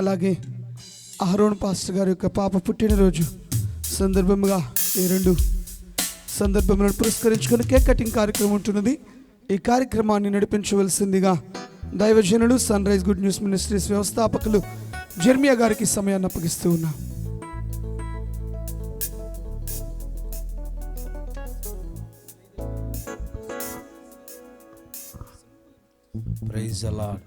అలాగే అహరోన్ పాస్టర్ గారి యొక్క పాప పుట్టినరోజు సందర్భంగా ఈ రెండు సందర్భములను పురస్కరించుకుని కేక్ కటింగ్ కార్యక్రమం ఉంటున్నది. ఈ కార్యక్రమాన్ని నడిపించవలసిందిగా దైవజనులు sun rise good news ministries వ్యవస్థాపకులు జెర్మియా గారికి సమయాన్ని అప్పగిస్తూ ఉన్నా. ప్రైజ్ అలాడ్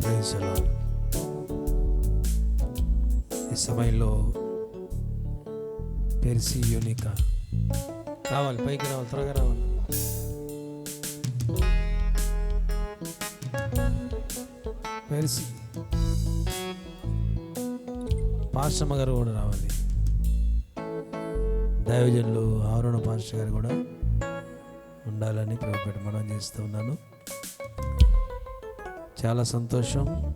ప్రైజ్ అలాడ్ ఈ సమయంలో పెరిసి యూనిక రావాలి పైకి రావాలి త్వరగా రావాలి పెరిసి పాస్టమ్మ గారు కూడా రావాలి. దైవజనులు ఆరుణ పాస్టర్ గారు కూడా ఉండాలని ప్రభుపేట మనం చేస్తూ ఉన్నాను. చాలా సంతోషం.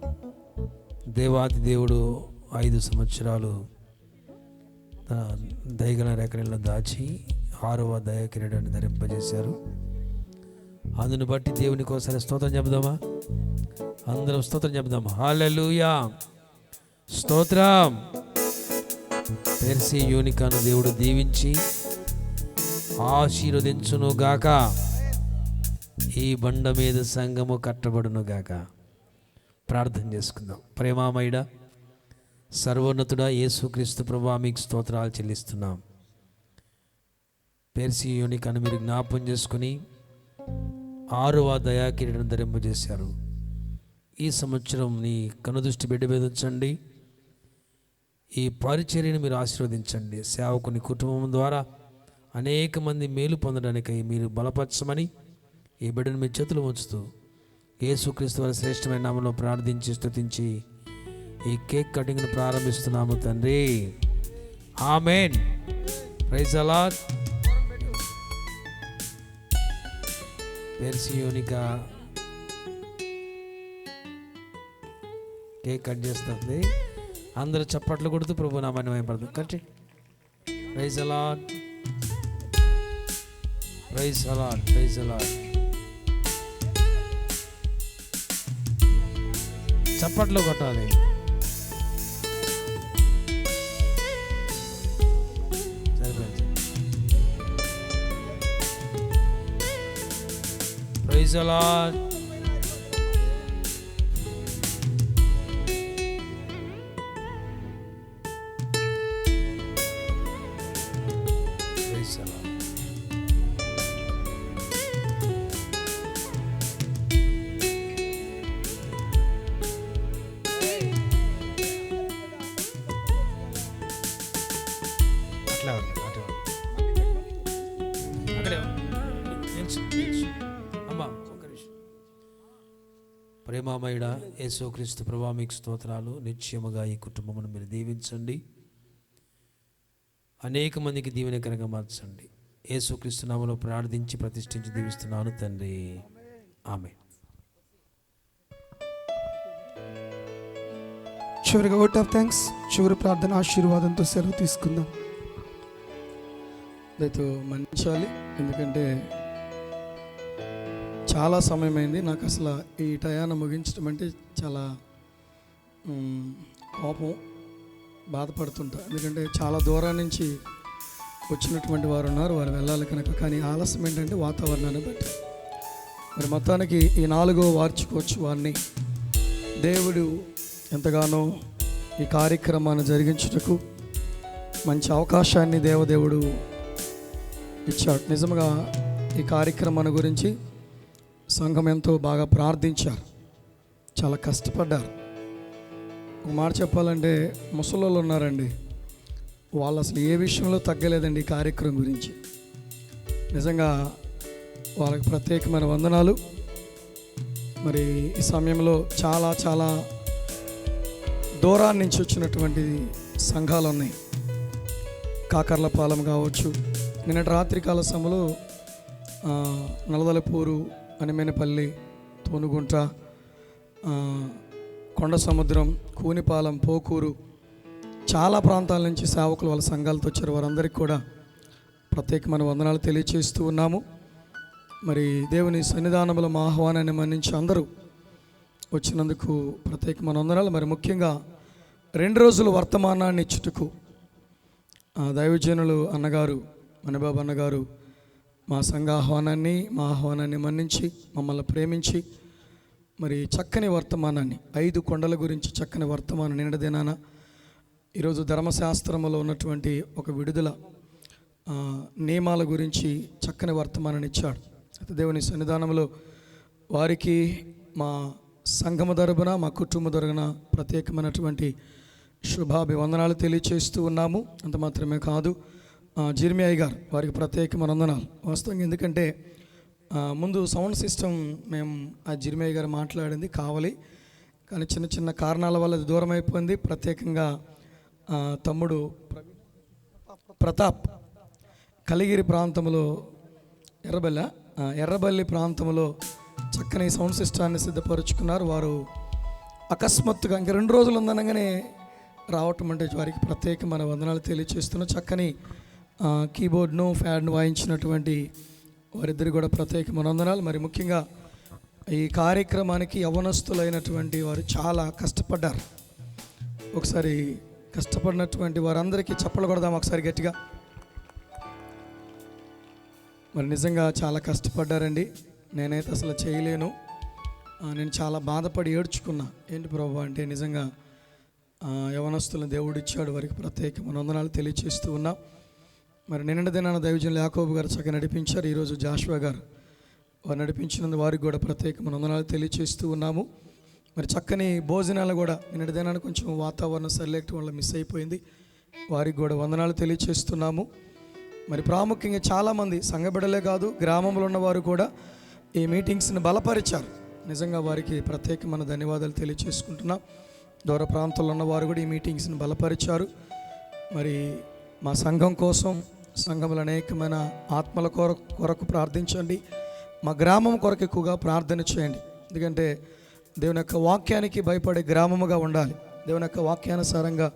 దేవాది దేవుడు ఐదు సంవత్సరాలు తన దయగల రేఖలను దాచి ఆరవ దయ కిరీటాన్ని ధరింపజేశారు. అందును బట్టి దేవుని కోసం స్తోత్రం చెబుదామా? అందరం స్తోత్రం చెబుదాం హాలూయా స్తోత్రం. పెర్సి యూనికాను దేవుడు దీవించి ఆశీర్వదించును గాక. ఈ బండ మీద సంఘము కట్టబడును గాక. ప్రార్థన చేసుకుందాం. ప్రేమామయుడ సర్వోన్నతుడ యేసుక్రీస్తు ప్రభా మీకు స్తోత్రాలు చెల్లిస్తున్నాం. పెర్సి యూనికాను మీరు జ్ఞాపం చేసుకుని ఆరవ దయా ధరింపజేశారు. ఈ సంవత్సరం నీ కనుదృష్టి బిడ్డ మీద ఉంచండి. ఈ పరిచర్యను మీరు ఆశీర్వదించండి. సేవకుని కుటుంబం ద్వారా అనేక మంది మేలు పొందడానికై మీరు బలపరచమని ఈ బిడ్డను మీ చేతులు ఉంచుతూ యేసుక్రీస్తు వారి శ్రేష్టమైన నామంలో ప్రార్థించి స్థుతించి ఈ కేక్ కటింగ్ను ప్రారంభిస్తున్నాము తండ్రి. ఆమెన్. ప్రైజ్ అలాట్ పెర్సియోనిక. కేక్ కట్ చేస్తుంది. అందరూ చప్పట్లు కొడుతూ ప్రభు నామాన్ని భయపడదు కట్టి raise a lot raise a lot raise a lot చప్పట్లు కొట్టాలి. ప్రైజ్ అలాట్ అక్కడే. అమ్మా ప్రేమామయుడ యేసుక్రీస్తు ప్రభా మీకు స్తోత్రాలు. నిశ్చయముగా ఈ కుటుంబమును మీరు దీవించండి. అనేక మందికి దీవెనకరంగా మార్చండి. యేసుక్రీస్తు నామలో ప్రార్థించి ప్రతిష్ఠించి దీవిస్తున్నాను తండ్రి. ఆమె చివరిగా అవుట్ ఆఫ్ థ్యాంక్స్ చివరి ప్రార్థన ఆశీర్వాదంతో సెలవు తీసుకుందాం. దయతో మంచాలి ఎందుకంటే చాలా సమయం అయింది నాకు అసలు ఈ టయాన ముగించడం అంటే చాలా కోపం బాధపడుతుంటా. ఎందుకంటే చాలా దూరం నుంచి వచ్చినటువంటి వారు ఉన్నారు. వారు వెళ్ళాలి కనుక. కానీ ఆలస్యం ఏంటంటే వాతావరణాన్ని బట్టి. మరి మొత్తానికి ఈ నాలుగో వార్చుకోవచ్చు దేవుడు ఎంతగానో ఈ కార్యక్రమాన్ని జరిగించుటకు మంచి అవకాశాన్ని దేవదేవుడు ఇచ్చాడు. నిజంగా ఈ కార్యక్రమాన్ని గురించి సంఘం ఎంతో బాగా ప్రార్థించారు. చాలా కష్టపడ్డారు. ఒక మాట చెప్పాలంటే ముసలోళ్ళు ఉన్నారండి. వాళ్ళు అసలు ఏ విషయంలో తగ్గలేదండి ఈ కార్యక్రమం గురించి. నిజంగా వాళ్ళకి ప్రత్యేకమైన వందనాలు. మరి ఈ సమయంలో చాలా చాలా దూరాన్ని నుంచి వచ్చినటువంటి సంఘాలు ఉన్నాయి. కాకర్లపాలెం కావచ్చు నిన్నటి రాత్రికాల సమయంలో నలదలపూరు అనిమేనపల్లి తోనుగుంట కొండ సముద్రం కూనిపాలెం పోకూరు చాలా ప్రాంతాల నుంచి సేవకులు వాళ్ళ సంఘాలతో వచ్చారు. వారందరికీ కూడా ప్రత్యేకమైన వందనాలు తెలియచేస్తూ ఉన్నాము. మరి దేవుని సన్నిధానంలో మా ఆహ్వానాన్ని మన్నించి అందరూ వచ్చినందుకు ప్రత్యేకమైన వందనాలు. మరి ముఖ్యంగా రెండు రోజులు వర్తమానాన్ని ఇచ్చుటకు దైవజనులు అన్నగారు మణిబాబు అన్నగారు మా సంఘ ఆహ్వానాన్ని మా ఆహ్వానాన్ని మన్నించి మమ్మల్ని ప్రేమించి మరి చక్కని వర్తమానాన్ని ఐదు కొండల గురించి చక్కని వర్తమానం నిన్న ఈరోజు ధర్మశాస్త్రంలో ఉన్నటువంటి ఒక విడుదల నియమాల గురించి చక్కని వర్తమానాన్ని ఇచ్చాడు. అయితే దేవుని సన్నిధానంలో వారికి మా సంఘము తరపున మా కుటుంబ తరపున ప్రత్యేకమైనటువంటి శుభాభివందనాలు తెలియచేస్తూ ఉన్నాము. అంత మాత్రమే కాదు జీర్మియాయి గారు వారికి ప్రత్యేక వందనాలు వాస్తవంగా ఎందుకంటే ముందు సౌండ్ సిస్టమ్ మేము ఆ జీర్మియాయి గారు మాట్లాడింది కావాలి. కానీ చిన్న చిన్న కారణాల వల్ల అది దూరం అయిపోయింది ప్రత్యేకంగా తమ్ముడు ప్రతాప్ కలిగిరి ప్రాంతంలో ఎర్రబెల్ల ఎర్రబల్లి ప్రాంతంలో చక్కని సౌండ్ సిస్టాన్ని సిద్ధపరుచుకున్నారు. వారు అకస్మాత్తుగా ఇంక రెండు రోజులు ఉందనగానే రావటం అంటే వారికి ప్రత్యేకమైన వందనాలు తెలియచేస్తున్న. చక్కని కీబోర్డ్ను ఫ్యాడ్ను వాయించినటువంటి వారిద్దరు కూడా ప్రత్యేకమైన మనందనాలు మరి ముఖ్యంగా ఈ కార్యక్రమానికి యవనస్తులైనటువంటి వారు చాలా కష్టపడ్డారు. ఒకసారి కష్టపడినటువంటి వారందరికీ చప్పలు కొడదాం ఒకసారి గట్టిగా. మరి నిజంగా చాలా కష్టపడ్డారండి. నేనైతే అసలు చేయలేను. నేను చాలా బాధపడి ఏడ్చుకున్నా. ఏంటి ప్రభు అంటే నిజంగా యవనస్తులను దేవుడిచ్చాడు వారికి ప్రత్యేక మనందనాలు తెలియచేస్తూ ఉన్నా. మరి నిన్నటి దినాన దైవజనులు యాకోబు గారు చక్కగా నడిపించారు. ఈరోజు జాషువా గారు వారు నడిపించినందు వారికి కూడా ప్రత్యేకమైన వందనాలు తెలియచేస్తూ ఉన్నాము. మరి చక్కని భోజనాలు కూడా నిన్నటి దినాన కొంచెం వాతావరణం సరిలేకటం వల్ల మిస్ అయిపోయింది. వారికి కూడా వందనాలు తెలియచేస్తున్నాము. మరి ప్రాముఖ్యంగా చాలామంది సంఘబిడలే కాదు గ్రామంలో ఉన్నవారు కూడా ఈ మీటింగ్స్ని బలపరిచారు. నిజంగా వారికి ప్రత్యేకమైన ధన్యవాదాలు తెలియచేసుకుంటున్నాం. దూర ప్రాంతాల్లో ఉన్నవారు కూడా ఈ మీటింగ్స్ని బలపరిచారు. మరి మా సంఘం కోసం సంఘంలో అనేకమైన ఆత్మల కొరకు కొరకు ప్రార్థించండి. మా గ్రామం కొరకు ఎక్కువగా ప్రార్థన చేయండి. ఎందుకంటే దేవుని యొక్క వాక్యానికి భయపడే గ్రామముగా ఉండాలి. దేవుని యొక్క వాక్యానుసారంగా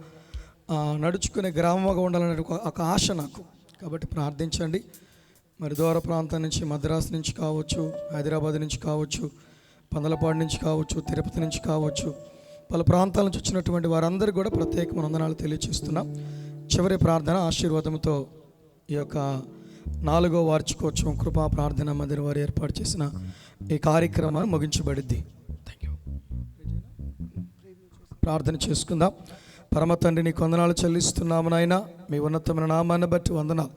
నడుచుకునే గ్రామముగా ఉండాలనే ఒక- ఆశ నాకు. కాబట్టి ప్రార్థించండి. మరి దూర ప్రాంతం నుంచి మద్రాసు నుంచి కావచ్చు హైదరాబాద్ నుంచి కావచ్చు పందలపాడు నుంచి కావచ్చు తిరుపతి నుంచి కావచ్చు పలు ప్రాంతాల నుంచి వచ్చినటువంటి వారందరూ కూడా ప్రత్యేకమైన వందనాలు తెలియచేస్తున్నాం చివరి ప్రార్థన ఆశీర్వాదంతో ఈ యొక్క నాలుగో వార్షికోత్సవం కృపా ప్రార్థన మందిరం వారు ఏర్పాటు చేసిన ఈ కార్యక్రమాన్ని ముగించబడిద్ది థ్యాంక్ యూ ప్రార్థన చేసుకుందాం. పరమ తండ్రి నీ వందనాలు చెల్లిస్తున్నాము నాయన. మీ ఉన్నతమైన నామాన్ని బట్టి వందనాలు.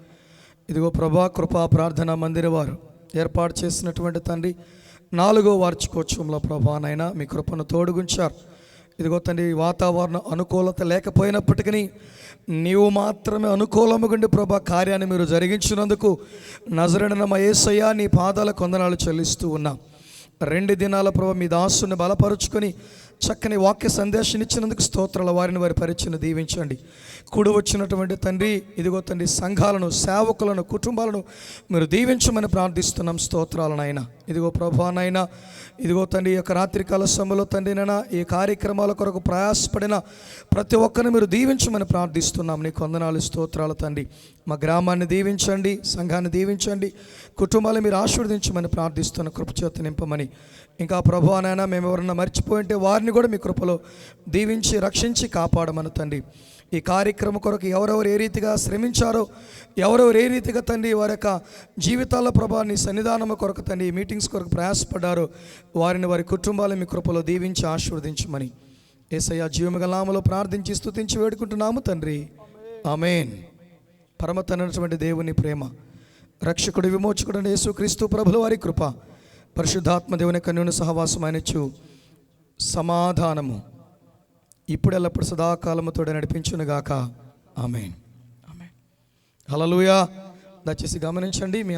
ఇదిగో ప్రభా కృపా ప్రార్థన మందిర వారు ఏర్పాటు చేసినటువంటి తండ్రి నాలుగో వార్షికోత్సవంలో ప్రభా నాయన మీ కృపను తోడుగుంచారు. ఇదిగో తండ్రి వాతావరణ వాతావరణం అనుకూలత లేకపోయినప్పటికీ నీవు మాత్రమే అనుకూలముగుండి ప్రభా కార్యాన్ని మీరు జరిగించినందుకు నజరడన మహేసయ్య నీ పాదాల కొందనాలు చెల్లిస్తూ ఉన్నాం. రెండు దినాల ప్రభావ మీ దాసుని బలపరుచుకొని చక్కని వాక్య సందేశం ఇచ్చినందుకు స్తోత్రాల. వారిని వారి పరిచయం దీవించండి. కూడి వచ్చినటువంటి తండ్రి ఇదిగో తండ్రి సంఘాలను సేవకులను కుటుంబాలను మీరు దీవించమని ప్రార్థిస్తున్నాం స్తోత్రాలనైనా ఇదిగో ప్రభానైనా ఇదిగో తండ్రి ఈ యొక్క రాత్రికాల సమయంలో తండ్రినైనా ఈ కార్యక్రమాల కొరకు ప్రయాసపడిన ప్రతి ఒక్కరిని మీరు దీవించమని ప్రార్థిస్తున్నాం. నీకు వందనాలు స్తోత్రాలు తండ్రి. మా గ్రామాన్ని దీవించండి సంఘాన్ని దీవించండి కుటుంబాలు మీరు ఆశీర్వదించమని ప్రార్థిస్తున్న కృపచేత నింపమని. ఇంకా ప్రభు అనైనా మేము ఎవరన్నా మర్చిపోయింటే వారిని కూడా మీ కృపలో దీవించి రక్షించి కాపాడమని తండ్రి. ఈ కార్యక్రమం కొరకు ఎవరెవరు ఏ రీతిగా శ్రమించారో ఎవరెవరు ఏ రీతిగా తండ్రి వారి యొక్క జీవితాల ప్రభాన్ని సన్నిధానం కొరకు తండ్రి ఈ మీటింగ్స్ కొరకు ప్రయాసపడ్డారో వారిని వారి కుటుంబాలు మీ కృపలో దీవించి ఆశీర్వదించమని. ఏసయ్య జీవమిగలామలో ప్రార్థించి స్థుతించి వేడుకుంటున్నాము తండ్రి. ఆమెన్. పరమతనటువంటి దేవుని ప్రేమ. రక్షకుడు విమోచకుడు యేసుక్రీస్తు ప్రభుల వారి కృప పరిశుద్ధాత్మ దేవుని కన్యుని సహవాసం ఆయనచ్చు సమాధానము. ఇప్పుడెల్లప్పుడు సదాకాలముతో నడిపించునుగాక ఆమె ఆమెన్. హలలుయా దయచేసి గమనించండి మీ